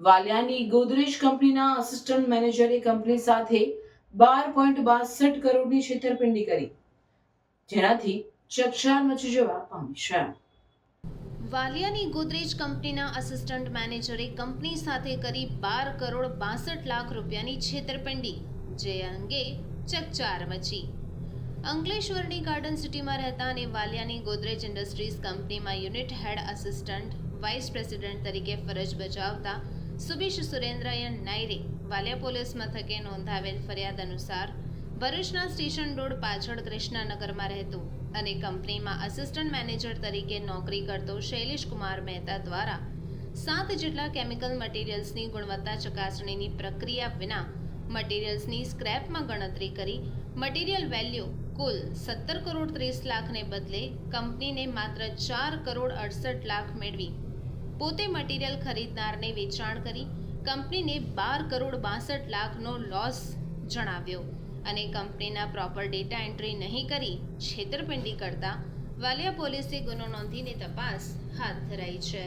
વાલિયાની ગોદરેજ કંપનીના અસિસ્ટન્ટ મેનેજરે કંપની સાથે બાર પોઈન્ટ બાસઠ કરોડની છેતરપિંડી કરી. જેનાથી ચકચાર મચી જવા પામી છે. વાલિયાની ગોદરેજ કંપનીના અસિસ્ટન્ટ મેનેજરે કંપની સાથે કરી બાર કરોડ બાસઠ લાખ રૂપિયાની છેતરપિંડી, જે અંગે ચકચાર મચી. અંકલેશ્વરની ગાર્ડન સિટીમાં રહેતા અને વાલિયાની ગોદરેજ ઇન્ડસ્ટ્રીઝ કંપનીમાં unit head assistant vice president તરીકે ફરજ બજાવતા સુબીશ સુરેન્દ્રયન નાયરે, વાલિયા પોલીસ મથકે નોંધાવેલ ફરિયાદ અનુસાર ભરૂચના સ્ટેશન રોડ પાછળ કૃષ્ણનગરમાં રહેતો અને કંપનીમાં અસિસ્ટન્ટ મેનેજર તરીકે નોકરી કરતો શૈલેષ કુમાર મહેતા દ્વારા સાત જેટલા કેમિકલ મટીરિયલ્સની ગુણવત્તા ચકાસણીની પ્રક્રિયા વિના મટીરિયલ્સની સ્ક્રેપમાં ગણતરી કરી મટીરિયલ વેલ્યુ કુલ સત્તર કરોડ ત્રીસ લાખને બદલે કંપનીને માત્ર ચાર કરોડ અડસઠ લાખ મેળવી પોતે મટીરિયલ ખરીદનારને વેચાણ કરી કંપનીને બાર કરોડ બાસઠ લાખનો લોસ જણાવ્યો. અને કંપનીના પ્રોપર ડેટા એન્ટ્રી નહીં કરી છેતરપિંડી કરતા વાલિયા પોલીસે ગુનો નોંધીને તપાસ હાથ ધરાઈ છે.